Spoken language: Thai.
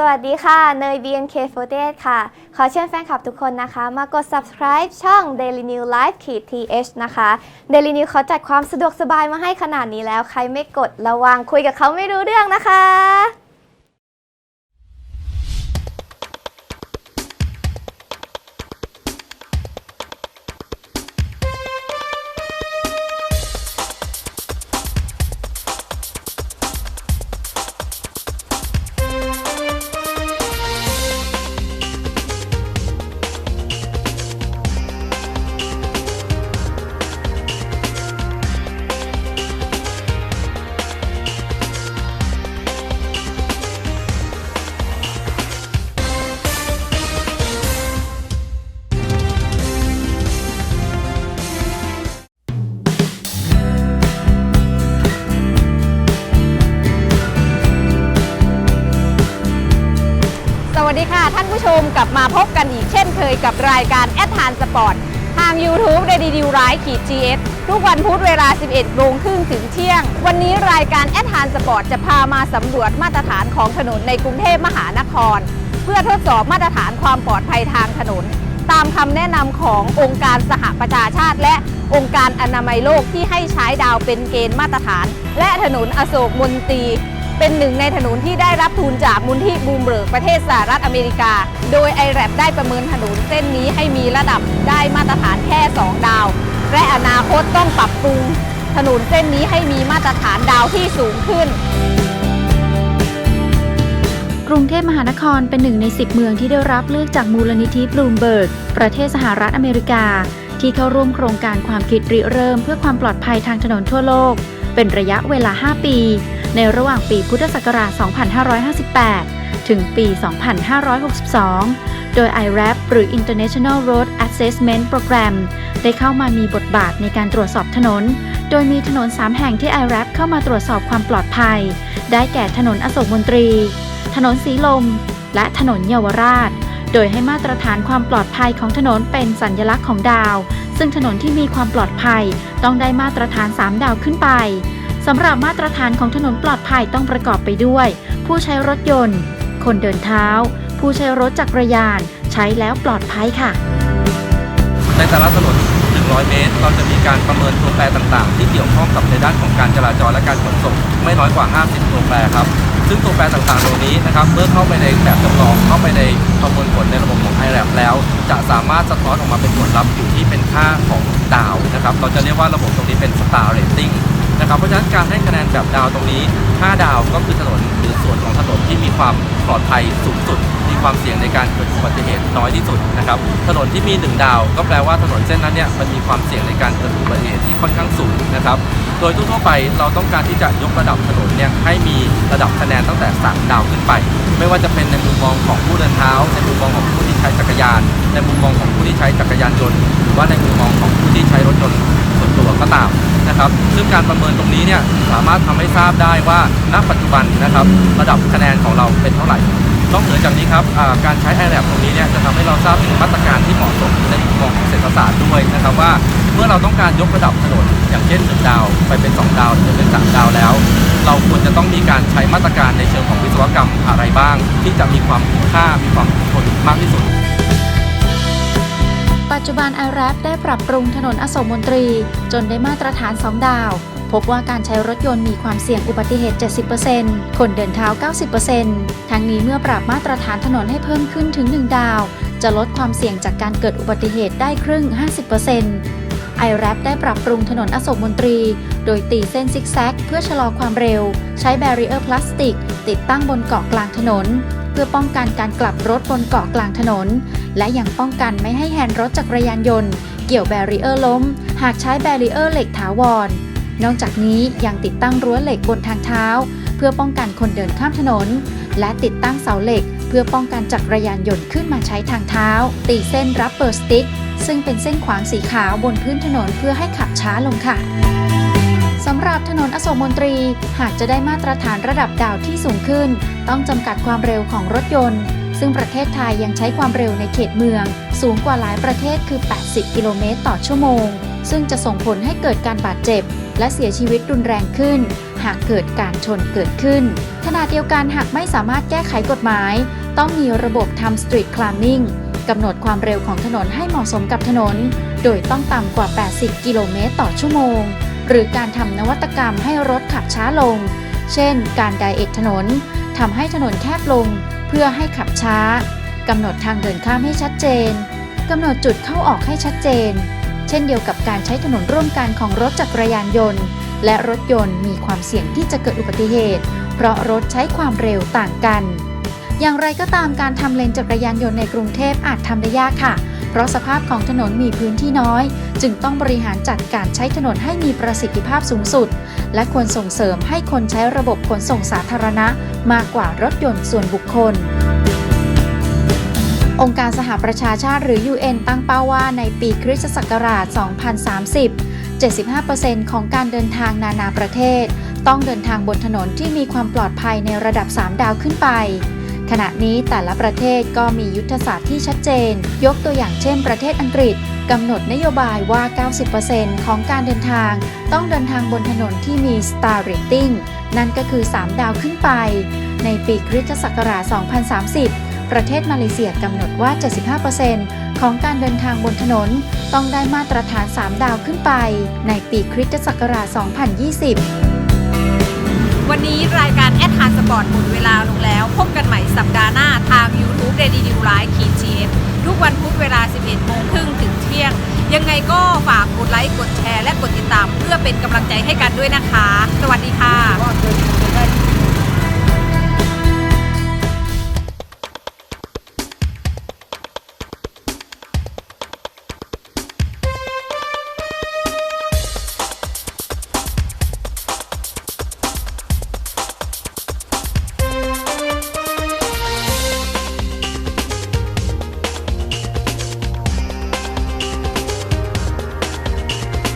สวัสดีค่ะ เนย BNK48 ค่ะ ขอเชิญแฟนคลับทุกคนนะคะ มากด subscribe ช่อง Daily New Life ขีด th นะคะ Daily New เขาจัดความสะดวกสบายมาให้ขนาดนี้แล้ว ใครไม่กดระวังคุยกับเขาไม่รู้เรื่องนะคะ ดีค่ะ ท่านผู้ชมกลับมาพบกันอีกเช่นเคยกับรายการแอดทานสปอร์ตทาง YouTube ได้ดีดิวร้ายขีด GS ทุกวันพุธเวลา 11โมงครึ่งถึงเที่ยง วันนี้รายการแอดทานสปอร์ตจะพามาสำรวจมาตรฐานของถนนในกรุงเทพมหานคร เพื่อทดสอบมาตรฐานความปลอดภัยทางถนน ตามคำแนะนำขององค์การสหประชาชาติ และองค์การอนามัยโลกที่ให้ใช้ดาวเป็นเกณฑ์มาตรฐาน และถนนอโศกมนตรี เป็นหนึ่งในถนนที่ได้รับทุนจากมูลที่บูมเบิร์กประเทศสหรัฐอเมริกา โดยไอแรได้ประเมินถนนเส้นนี้ให้มีระดับได้มาตรฐานแค่ 2 ดาว และอนาคตต้องปรับปรุง ถนนเส้นนี้ให้มีมาตรฐานดาวที่สูงขึ้นกรุงเทพมหานครเป็นหนึ่งใน 10 เมืองที่ได้รับเลือกจากมูลนิธิบลูมเบิร์ก ประเทศสหรัฐอเมริกา ที่เข้าร่วมโครงการความคิดริเริ่มเพื่อความปลอดภัยทางถนนทั่วโลก เป็นระยะเวลา 5 ปี ในระหว่างปีพุทธศักราช 2558 ถึงปี 2562 โดย IRAP หรือ International Road Assessment Program ได้เข้ามามีบทบาทในการตรวจสอบถนน โดยมีถนน 3 แห่งที่ IRAP เข้ามาตรวจสอบความปลอดภัย ได้แก่ถนนอโศกมนตรี ถนนสีลม และถนนเยาวราชโดยให้มาตรฐานความปลอดภัยของถนนเป็นสัญลักษณ์ของดาว ซึ่งถนนที่มีความปลอดภัยต้องได้มาตรฐาน 3 ดาวขึ้นไป สำหรับมาตรฐานของถนนปลอดภัยต้องประกอบไปด้วย ผู้ใช้รถยนต์ คนเดินเท้า ผู้ใช้รถจักรยาน ใช้แล้วปลอดภัยค่ะ ในแต่ละถนน 100 เมตร เราจะมีการประเมินตัวแปรต่างๆ ที่เกี่ยวข้องกับในด้านของการจราจรและการขนส่งไม่น้อยกว่า 50 ตัวแปรครับ ซึ่งตัวแปรต่างๆตรงนี้นะครับเมื่อเข้าไปในแบบจำลองเข้าไปในประมวลผลในระบบของ i r a p แล้ว จะสามารถสะท้อนออกมาเป็นผลลัพธ์อยู่ที่เป็นค่าของดาวนะครับเราจะเรียกว่าระบบตรงนี้เป็น star rating นะครับเพราะฉะนั้นการให้คะแนนแบบดาวตรงนี้ 5 ดาวก็คือถนนหรือส่วนของถนนที่มีความปลอดภัยสูงสุด มีความเสี่ยงในการเกิดอุบัติเหตุน้อยที่สุดนะครับถนนที่มี 1 ดาว ก็แปลว่าถนนเส้นนั้นเนี่ยมันมีความเสี่ยงในการเกิดอุบัติเหตุที่ค่อนข้างสูงนะครับโดยทั่วๆไปเราต้องการที่จะยกระดับถนนเนี่ยให้มีระดับคะแนนตั้งแต่ 3 ดาวขึ้นไป ไม่ว่าจะเป็นในมุมมองของผู้เดินเท้า ในมุมมองของผู้ที่ใช้จักรยาน ในมุมมองของผู้ที่ใช้จักรยานยนต์หรือว่าในมุมมองของผู้ที่ใช้รถยนต์ส่วนตัวก็ตาม นะครับ ซึ่งการประเมินตรงนี้เนี่ยสามารถทำให้ทราบได้ว่าณปัจจุบันนะครับ ระดับคะแนนของเราเป็นเท่าไหร่นอกเหนือจากนี้ครับการใช้ i r a p ตรงนี้เนี่ยจะทำให้เราทราบถึงมาตรการที่เหมาะสมในมุมมองของเศรษฐศาสตร์ด้วยนะครับว่าเมื่อเราต้องการยกระดับถนนอย่างเช่น1ดาว ไปเป็น 2 ดาวหรือเป็น 3 ดาวแล้ว เราควรจะต้องมีการใช้มาตรการในเชิงของวิศวกรรมอะไรบ้าง ที่จะมีความคุ้มค่ามีความทนมากที่สุด ปัจจุบัน i r a p ได้ปรับปรุงถนนอโศกมนตรี จนได้มาตรฐาน 2 ดาว พบว่าการใช้รถยนต์มีความเสี่ยงอุบัติเหตุ 70%คนเดินเท้า 90%ทั้งนี้เมื่อปรับมาตรฐานถนนให้เพิ่มขึ้นถึง 1 ดาว จะลดความเสี่ยงจากการเกิดอุบัติเหตุได้ครึ่ง 50% i r a p ได้ปรับปรุงถนนอโศกมนตรี โดยตีเส้นซิกแซกเพื่อชะลอความเร็ว ใช้แบรีเออร์พลาสติก ติดตั้งบนเกาะกลางถนน พื่อป้องกันการกลับรถบนเกาะกลางถนน และยังป้องกันไม่ให้แฮนด์รถจักรยานยนต์ เกี่ยวแบรีเออร์ล้ม หากใช้แบรีเออร์เหล็กถาวร นอกจากนี้ยังติดตั้งรั้วเหล็กบนทางเท้า เพื่อป้องกันคนเดินข้ามถนน และติดตั้งเสาเหล็ก เพื่อป้องกันจักรยานยนต์ขึ้นมาใช้ทางเท้า ตีเส้นรับเบอร์สติ๊กซึ่งเป็นเส้นขวางสีขาวบนพื้นถนนเพื่อให้ขับช้าลงค่ะ สำหรับถนนอโศกมนตรี หากจะได้มาตรฐานระดับดาวที่สูงขึ้น ต้องจำกัดความเร็วของรถยนต์ ซึ่งประเทศไทยยังใช้ความเร็วในเขตเมือง สูงกว่าหลายประเทศคือ 80 กิโลเมตรต่อชั่วโมง ซึ่งจะส่งผลให้เกิดการบาดเจ็บ และเสียชีวิตรุนแรงขึ้น หากเกิดการชนเกิดขึ้นขณะเดียวกันหากไม่สามารถแก้ไขกฎหมาย ต้องมีระบบทำ street climbing กำหนดความเร็วของถนนให้เหมาะสมกับถนน โดยต้องต่ำกว่า 80 กิโลเมตรต่อชั่วโมง หรือการทำนวัตกรรมให้รถขับช้าลง เช่น การไดเอทถนนทำให้ถนนแคบลง เพื่อให้ขับช้ากำหนดทางเดินข้ามให้ชัดเจนกำหนดจุดเข้าออกให้ชัดเจน เช่นเดียวกับการใช้ถนนร่วมกันของรถจักรยานยนต์ และรถยนต์มีความเสี่ยงที่จะเกิดอุบัติเหตุ เพราะรถใช้ความเร็วต่างกัน อย่างไรก็ตามการทำเลนจักรยานยนต์ในกรุงเทพอาจทำได้ยากค่ะ เพราะสภาพของถนนมีพื้นที่น้อย จึงต้องบริหารจัดการใช้ถนนให้มีประสิทธิภาพสูงสุด และควรส่งเสริมให้คนใช้ระบบขนส่งสาธารณะ มากกว่ารถยนต์ส่วนบุคคลองค์การสหประชาชาติหรือ UN ตั้งเป้าว่าในปีคริสตศักราช 2030 75%ของการเดินทางนานาประเทศ ต้องเดินทางบนถนนที่มีความปลอดภัยในระดับ 3 ดาวขึ้นไป ขณะนี้แต่ละประเทศก็มียุทธศาสตร์ที่ชัดเจน ยกตัวอย่างเช่นประเทศอังกฤษกำหนดนโยบายว่า 90%ของการเดินทาง ต้องเดินทางบนถนนที่มี Star Rating นั่นก็คือ 3 ดาวขึ้นไป ในปีคริสตศักราช 2030 ประเทศมาเลเซียกำหนดว่า 75%ของการเดินทางบนถนน ต้องได้มาตรฐาน 3 ดาวขึ้นไป ในปีคริสตศักราช 2020 วันนี้รายการแอดทานสปอร์ตหมดเวลาลงแล้ว พบกันใหม่สัปดาห์หน้าทาง YouTube d a i l y New Life ขีด GF ทุกวันพุธเวลา 11โมงครึ่งถึงเที่ยง ยังไงก็ฝากกดไลค์ กดแชร์ และกดติดตาม เพื่อเป็นกำลังใจให้กันด้วยนะคะ สวัสดี